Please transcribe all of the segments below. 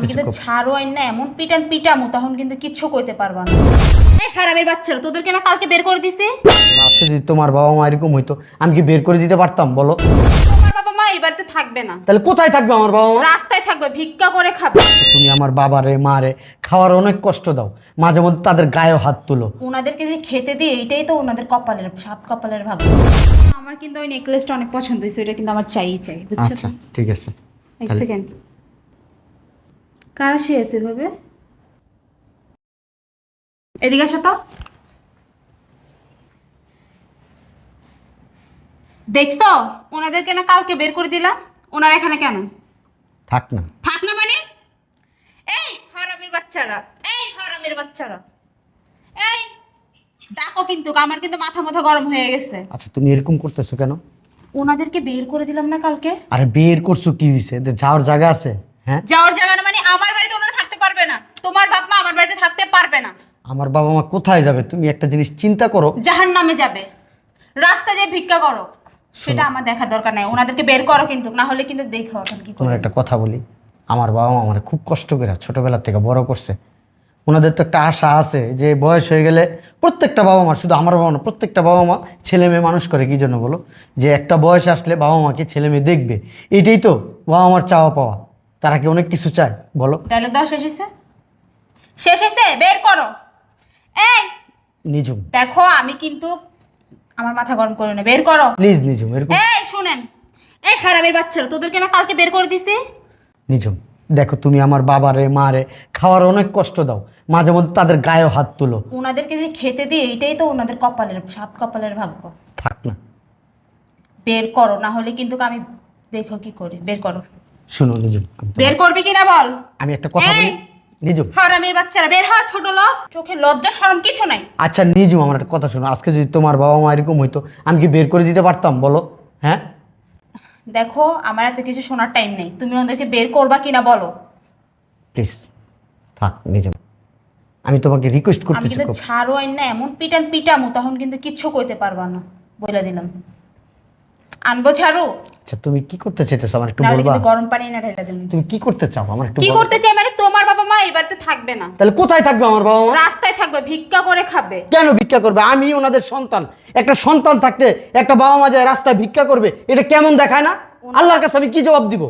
আমি কিন্তু ছাড়ো আইন না এমন পিটান পিটামু তখন কিন্তু কিচ্ছু কইতে পারবা না। এই খারাপের বাচ্চারা তোদেরকে না কালকে বের করে দিছি? আজকে যদি তোমার বাবা মা এরকম হইতো আমি কি বের করে দিতে পারতাম বলো? তোমার বাবা মা এই বাড়িতে থাকবে না। তাহলে কোথায় থাকবে আমার বাবা মা? রাস্তায় থাকবে ভিক্ষা করে খাবে। তুমি আমার বাবারে মারে খাওয়ার অনেক কষ্ট দাও। মাঝে মধ্যে তাদের গায়েও হাত তুলো। ওনাদেরকে যে খেতে দিই এটাই তো ওনাদের কপালের সাত কপালের ভাগ্য। আমার কিন্তু ওই নেকলেসটা অনেক পছন্দ হয়েছে এটা কিন্তু আমার চাই চাই বুঝছ? আচ্ছা ঠিক আছে। এক সেকেন্ড কারা শুয়েছে ভাবে এদিকে আসো তো। দেখছ? ওনাদেরকে না কালকে বের করে দিলাম? ওনারা এখানে কেন? থাক না। থাক না মানে? এই হারামির বাচ্চারা এই হারামির বাচ্চারা। এই ডাকো কিন্তু আমার কিন্তু মাথা মাথা গরম হয়ে গেছে। আচ্ছা তুমি এরকম করতেছো কেন? ওনাদেরকে বের করে দিলাম না কালকে? আরে বের করছ কি এদের যাওয়ার জায়গা আছে হ্যাঁ? যাওয়ার জায়গা না মানে আমার বাড়িতে ওনারা থাকতে পারবে না তোমার বাপ মা আমার বাড়িতে থাকতে পারবে না আমার বাবা মা কোথায় যাবে? তুমি একটা জিনিস চিন্তা করো। জাহান নামে যাবে। রাস্তা যে ভিক্ষা করো। সেটা আমার দেখার দরকার নাই। ওনাদেরকে বের করো কিন্তু না হলে কিন্তু দেখো এখন কি তোমার একটা কথা বলি। আমার বাবা মা আমার খুব কষ্ট করে ছোটবেলা থেকে বড় করছে। ওনাদের তো একটা আশা আছে যে বয়স হয়ে গেলে প্রত্যেকটা বাবা মা শুধু আমার বাবা না প্রত্যেকটা বাবা মা ছেলে মেয়ে মানুষ করে কি জন্য বলো? যে একটা বয়স আসলে বাবা মাকে ছেলে মেয়ে দেখবে। এটাই তো বাবা মার চাওয়া পাওয়া। তারা কি অনেক কিছু চায়? বলো। ডায়লগ দাও শেষ হয়েছে? শেষ হয়েছে? বের করো। এই নিজুম দেখো আমি কিন্তু আমার মাথা গরম করে না বের করো। প্লিজ নিজুম এরকম এই শুনেন। এই খারাপের বাচ্চারা তোদেরকে না কালকে বের করে দিছি? নিজুম দেখো তুমি আমার বাবারে মারে খাওয়ার অনেক কষ্ট দাও। মাঝে মধ্যে তাদের গায়েও হাত তুলো। ওনাদেরকে যে খেতে দিই এটাই তো ওনাদের কপালের সাত কপালের ভাগ্য। থাক না। বের করো না হলে কিন্তু আমি দেখো কি করি বের করো। শুনো নিজুম বের করবি কিনা বল? আমি একটা কথা বলি! নিজুম হারামের বাচ্চারা বের হয় ছোট লোক। চোখে লজ্জা শরম কিছু নাই। আচ্ছা নিজুম আমার একটা কথা শোনো। আজকে যদি তোমার বাবা মা এরকম হইতো আমি কি বের করে দিতে পারতাম বলো? হ্যাঁ? দেখো আমার এত কিছু শোনার টাইম নেই। তুমি ওদেরকে বের করবা কিনা বলো? প্লিজ থাক নিজুম আমি তোমাকে রিকোয়েস্ট আমি করতেছি কিন্তু খুব। ছাড়ো আইন না এমন পিটান পিটামু তখন কিন্তু কিচ্ছু কইতে পারবা না। বলে দিলাম। আনব ছাড়ু আচ্ছা তুমি কি করতে চাইতেছো? আমার একটু বলবা। কিন্তু গরম পানি না ঢেলে দেবো। তুমি কি করতে চাও? আমার একটু কি করতে চাই মানে তোমার বাবা মা এই বাড়িতে থাকবে না। তাহলে কোথায় থাকবে আমার বাবা মা? রাস্তায় থাকবে ভিক্ষা করে খাবে। কেন ভিক্ষা করবে? আমি ওনাদের সন্তান। একটা সন্তান থাকতে একটা বাবা মা যায় রাস্তায় ভিক্ষা করবে এটা কেমন দেখায় না? আল্লাহর কাছে আমি কি জবাব দিব?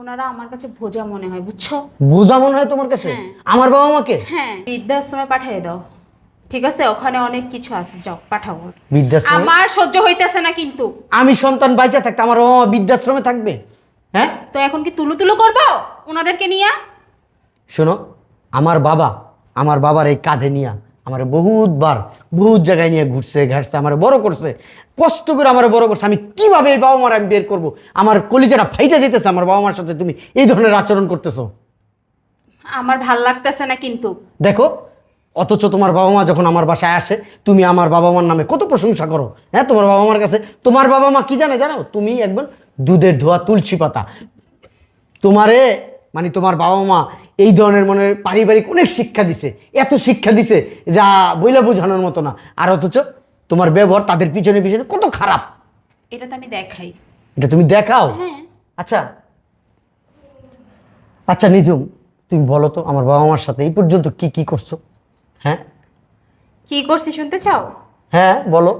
ওনারা আমার কাছে ভোজা মনে হয় বুঝছ? বোঝা মনে হয় তোমার কাছে? হ্যাঁ। আমার বাবা মাকে? হ্যাঁ। বৃদ্ধাশ্রমে পাঠিয়ে দাও। ঠিক আছে ওখানে অনেক কিছু আছে যাও বৃদ্ধাশ্রমে? আমার সহ্য হইতেছে না কিন্তু। আমি সন্তান বাইচা থাকতে আমার বাবা মা বৃদ্ধাশ্রমে থাকবে? হ্যাঁ? তো এখন কি তুলু তুলু করব ওনাদেরকে নিয়ে? শোনো আমার বাবা আমার বাবার এই কাঁধে নিয়ে আমার বহুতবার বহুত জায়গায় নিয়ে ঘুরছে ঘাটছে আমার বড় করছে কষ্ট করে আমার বড় করছে। আমি কীভাবে এই বাবা মার আমি বের করব? আমার কলিজাটা ফাইটা যেতেছে আমার বাবা মার সাথে তুমি এই ধরনের আচরণ করতেছো। আমার ভালো লাগতেছে না কিন্তু। দেখো অথচ তোমার বাবা মা যখন আমার বাসায় আসে তুমি আমার বাবা মার নামে কত প্রশংসা করো। হ্যাঁ তোমার বাবা মার কাছে তোমার বাবা মা কি জানে জানো? তুমি একবার দুধের ধোয়া তুলসী পাতা। তোমারে মানে তোমার বাবা মা এই ধরনের মনে পারিবারিক অনেক শিক্ষা দিছে এত শিক্ষা দিছে যা বইলে বোঝানোর মতো না। আর অথচ তোমার ব্যবহার তাদের পিছনে পিছনে কত খারাপ। এটা তো আমি দেখাই। এটা তুমি দেখাও? হ্যাঁ। আচ্ছা। আচ্ছা নিজুম তুমি বলো তো আমার বাবা মার সাথে এই পর্যন্ত কি কি করছ? হ্যাঁ। কি করছি শুনতে চাও? হ্যাঁ বলো।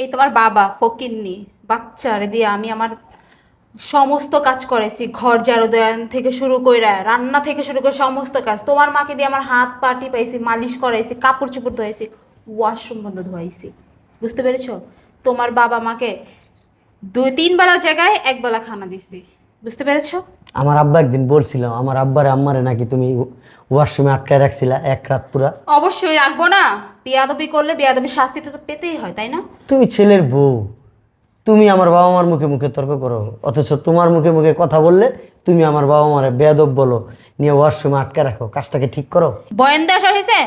এই তোমার বাবা ফকিন্নি বাচ্চারে দিয়ে আমি আমার সমস্ত কাজ করেছি ঘর ঝাড়ু থেকে শুরু করে রান্না থেকে শুরু করে সমস্ত কাজ। তোমার মাকে দিয়ে আমার হাত পা টিপাইছি মালিশ করাইছি কাপড় চোপড় ধোয়াইছি ওয়াশরুম বন্ধ ধোয়াইছি। বুঝতে পেরেছ? তোমার বাবা মাকে দুই তিন বেলার জায়গায় এক বেলা খানা দিছি। বুঝতে পেরেছ? আমার আব্বা একদিন বলছিল আমার আব্বারে আম্মারে নাকি তুমি ওয়াশরুমে আটকায় রাখছিলা এক রাত পুরা? অবশ্যই রাখব না। বেয়াদবি করলে বেয়াদবির শাস্তি তো পেতেই হয় তাই না? তুমি ছেলের বউ তুমি আমার বাবা মার মুখে মুখে তর্ক করো অথচ তোমার মুখে মুখে কথা বললে তুমি আমার বাবা মারে বেয়াদব বলো নিয়ে ওয়াশরুমে আটকে রাখো কাজটাকে ঠিক করো। বয়ান দেওয়া হয়েছে?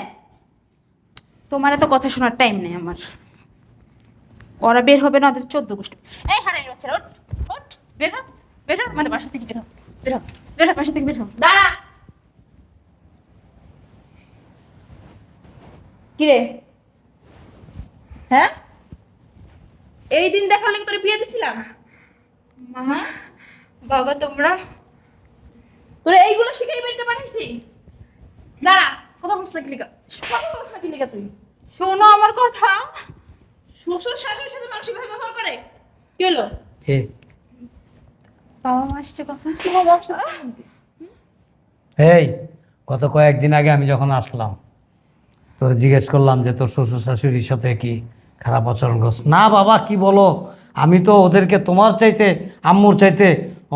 তোমার এত কথা শোনার টাইম নেই আমার। ওরা বের হবে না ওদের চোদ্দ গোষ্ঠী। এই হারাই বাচ্চারা ওঠ ওঠ বের হ। বের হ আমাদের বাসা থেকে বের হ বের হ বের হ বাসা থেকে বের হ। দাঁড়া! কিরে হ্যাঁ? এই দিন দেখার লেগে তোর বিয়ে দিছিলাম? মা বাবা তোমরা? তোরা এইগুলো শিখাই বাড়িতে পাঠাইছি। দাঁড়া কথা বলছ না কি লিগা? কথা বলছ না কি লিগা তুই? শোনো আমার কথা। শ্বশুর শাশুড়ির সাথে মানুষ ভাবে ব্যবহার করে? কি হলো? হে বাবা মা আসছে? এই, গত কয়েকদিন আগে আমি যখন আসলাম, তোর জিজ্ঞেস করলাম যে তোর শ্বশুর শাশুড়ির সাথে কি খারাপ আচরণ করছ? না বাবা, কি বলো? আমি তো ওদেরকে তোমার চাইতে, আম্মুর চাইতে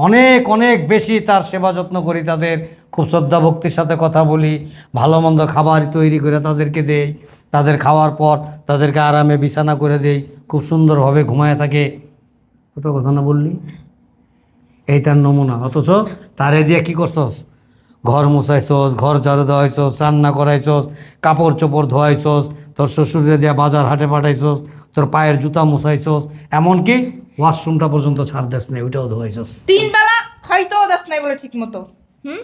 অনেক অনেক বেশি তার সেবা যত্ন করি, তাদের খুব শ্রদ্ধা ভক্তির সাথে কথা বলি, ভালো মন্দ খাবার তৈরি করে তাদেরকে দেই, তাদের খাওয়ার পর তাদেরকে আরামে বিছানা করে দেই, খুব সুন্দরভাবে ঘুমায় থাকে। কত কথা না বললি? এই তার নমুনা। অথচ তারে দিয়ে কি করছস? ঘর মুছাইছস ঘর ঝাড়ু দেওয়াইছস রান্না করাইছস কাপড় চোপড় ধোয়াইছস তোর শ্বশুরে দিয়া বাজার হাটে পাঠাইছস তোর পায়ের জুতা মুছাইছস এমনকি ওয়াশরুমটা পর্যন্ত ছাড় দেস নেই ওইটাও ধোয়াইছস। তিন বেলা খাইতেও দাস নাই বলে ঠিক মতো। হুম?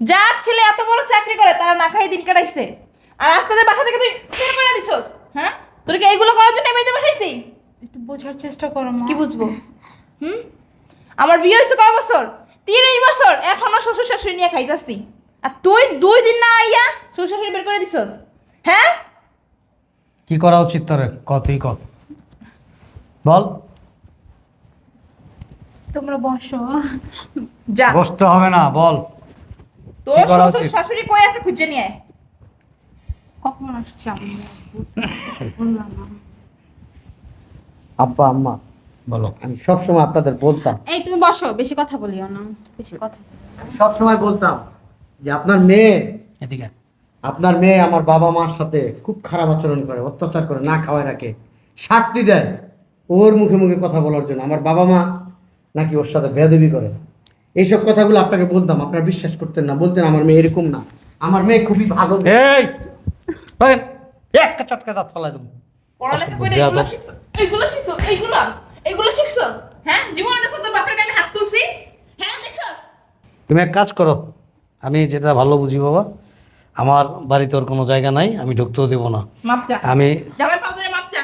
যার ছেলে এত বড় চাকরি করে তারা না খাই দিন কাটাইছে। আর আস্তে আস্তে বাসা থেকে তুই ফের করে দিছস হ্যাঁ? তোর কি এইগুলো করার জন্য এমনিতে পাঠাইছি একটু বোঝার চেষ্টা করো মা। কি বুঝব? হুম? আমার বিয়ে হয়েছে কয় বছর? তিরিশ বছর। এখনও শ্বশুর শাশুড়ি নিয়ে খাইতাছি। আর তুই দুই দিন না আইয়া শ্বশুর শাশুড়ি বের করে দিছস? হ্যাঁ? কি করা উচিত তোর? কতই কত বল। তোমরা বসো। যা। বসতে হবে না বল। তোর শ্বশুর শাশুড়ি কই আছে খুঁজে নিয়ে আয়। কখন আসছে আমি বললাম না। আব্বা আম্মা। বলো। আমি সবসময় আপনাদের বলতাম। এই তুমি বসো বেশি কথা বলিও না বেশি কথা। সবসময় বলতাম যে আপনার মেয়ে এদিকে। আপনার মেয়ে আমার বাবা মার সাথে খুব খারাপ আচরণ করে অত্যাচার করে না খাওয়ায় রাখে শাস্তি দেয় ওর মুখে মুখে কথা বলার জন্য। আমার বাবা মা নাকি ওর সাথে বেদবি করে। এইসব কথাগুলো আপনাকে বলতাম আপনারা বিশ্বাস করতেন না বলতেন আমার মেয়ে এরকম না। আমার মেয়ে খুবই ভালো এই একটা চটকা দাঁত ফেলাই দেবো। পড়ালেখা করে বেয়াদব। এইগুলো শিখছস এইগুলো? শিখছস এইগুলো শিখছস? হ্যাঁ জীবনে তোর বাপের আমি হাত তুলছি? হ্যাঁ দেখছস? তুমি এক কাজ করো আমি যেটা ভালো বুঝি বাবা আমার বাড়িতে ওর কোনো জায়গা নাই আমি ঢুকতেও দেবো না। মাপ চা। আমি জামাই পা ধরে মাপ চা।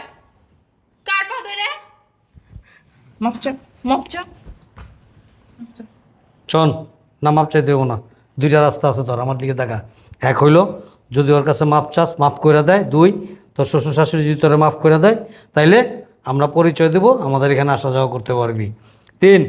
কার পা ধরে? মাপ চা মাপ চা। চন না মাপ চাই দেবো না দুইটা রাস্তা আছে তোর আমার দিকে দেখা এক হইল যদি ওর কাছে মাপ চাস মাপ করে দেয় দুই তোর শ্বশুর শাশুড়ি যদি তোরে মাফ করে দেয় তাইলে আমরা পরিচয় দেবো আমাদের এখানে আসা যাওয়া করতে পারবি। তিন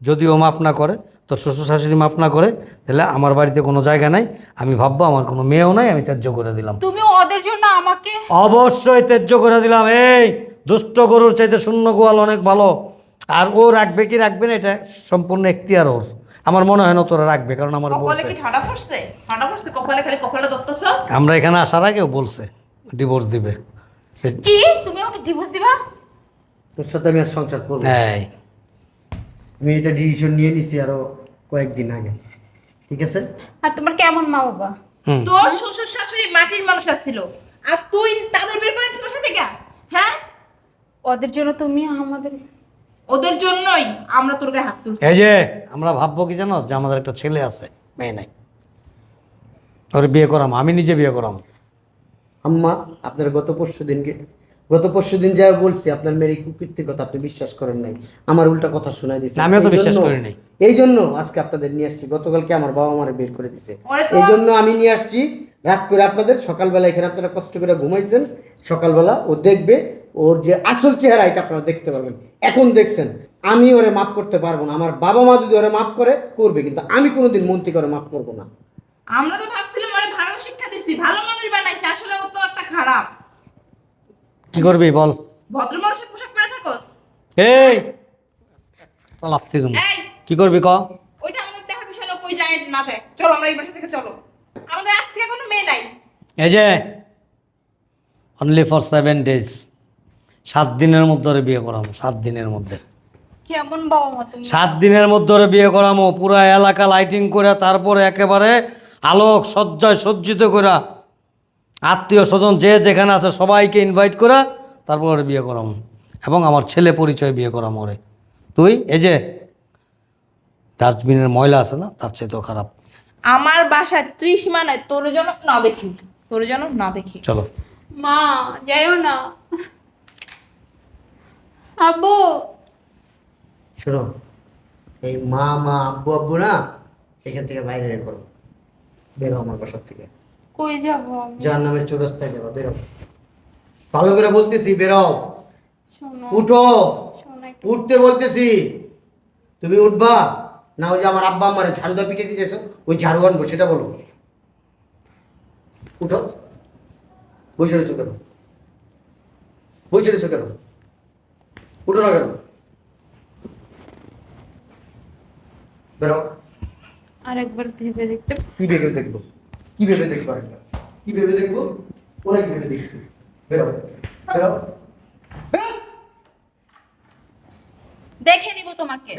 যদি ও মাফ না করে তোর শ্বশুর শাশুড়ি মাফ না করে তাহলে আমার বাড়িতে কোনো জায়গা নাই আমি ভাববো আমার কোনো মেয়েও নাই আমি ত্যায্য করে দিলাম। তুমি ওদের জন্য আমাকে অবশ্যই ত্যায্য করে দিলাম এই দুষ্ট গরুর চাইতে শূন্য গোয়াল অনেক ভালো। আর ও রাখবে কি রাখবে না এটা সম্পূর্ণ এখতিয়ার ওর। আমার মনে হয় না তোরা রাখবে কারণ আমার আমরা এখানে আসার আগেও বলছে ডিভোর্স দিবে। কি? তুমি ডিভোর্স দিবা তোর সাথে আমি আর সংসার করব। এই। আমি এটা ডিসিশন নিয়ে নিছি আরও কয়েকদিন আগে। ঠিক আছে? আর তোমার কেমন মা বাবা? তোর শ্বশুর শাশুড়ি মাটির মানুষ আসছিল আর তুই তাদের বের বাসা থেকে? হ্যাঁ? ওদের জন্য তুমি আমাদের। ওদের জন্যই আমরা তোর গায়ে হাত তুলছি। এই যে আমরা ভাববো কি জানো? যে আমাদের একটা ছেলে আছে মেয়ে নাই। ওর বিয়ে করাম আমি নিজে বিয়ে করাম। আম্মা আপনার গত পরশু দিনকে গত পরশু দিন যা বলছি আপনার মেয়ের এই কুকীর্তির কথা আপনি বিশ্বাস করেন নাই। আমার উল্টা কথা শোনাই দিচ্ছে আমিও তো বিশ্বাস করি নাই। এই জন্য আজকে আপনাদের নিয়ে আসছি। গতকালকে আমার বাবা মারে বের করে দিছে। এই জন্য আমি নিয়ে আসছি। রাত করে আপনাদের সকালবেলা এখানে আপনারা কষ্ট করে ঘুমাইছেন। সকালবেলা ও দেখবে ওর যে আসল চেহারা এটা আপনারা দেখতে পারবেন। এখন দেখছেন আমি ওরে মাফ করতে পারব না। আমার বাবা মা যদি ওরে মাফ করে করবে। কিন্তু আমি কোনোদিন মন্ত্রী করে মাফ করব না। আমরা তো ভাবছিলাম ওরে ভালো শিক্ষা দিছি ভালো মানুষ বানাইছে। আসলে ও তো একটা খারাপ। কি করবি বল। ভদ্র মানুষের পোশাক পরে থাকোস? এই এই। কি করবি ক? ওইটা আমাদের দেখার বিষয় না কই যায় না চলো আমরা এই বাসা থেকে চলো। আমাদের আজ থেকে কোনো মেয়ে নাই। এই যে অনলি ফর সেভেন ডেজ সাত দিনের মধ্যে ওরে বিয়ে করামো সাত দিনের মধ্যে। কেমন বাবা মা তুমি? সাত দিনের মধ্যে ওরে বিয়ে করামো পুরো এলাকা লাইটিং করে তারপরে একেবারে আলোক সজ্জায় সজ্জিত করা আত্মীয় স্বজন যে যেখানে আছে সবাইকে ইনভাইট করা তারপর বিয়ে করাম। এবং আমার ছেলে পরিচয় বিয়ে করাম ওরে। তুই এই যে ডাস্টবিনের ময়লা আছে না তার চেয়ে তো খারাপ। আমার বাসায় ত্রিসীমা নাই তোর যেন না দেখি। তোর যেন না দেখি। চলো। মা যাইও না। আব্বু। শোনো এই মা মা আব্বু আব্বু না এখান থেকে বাইরে বের করো। বেরো আমার বাসার থেকে। কই যাব যার নামে চৌরাস্তায় যাব বেরো। ভালো করে বলতেছি বেরো। উঠো। উঠতে বলতেছি। তুমি উঠবা? না ওই যে আমার আব্বা আমারে ঝাড়ুদা পিঠে দিয়েছ ওই ঝাড়ু আনব সেটা বলো। উঠো। বসে রয়েছো কেন? বসে রয়েছো কেন? উঠো না কেন? বেরো। আরেকবার ভেবে দেখতে কি ভেবে দেখব? কি ভেবে দেখব একটা কি ভেবে দেখব? অনেক ভেবে দেখছি। বেরো বেরো। দেখে নিব তোমাকে।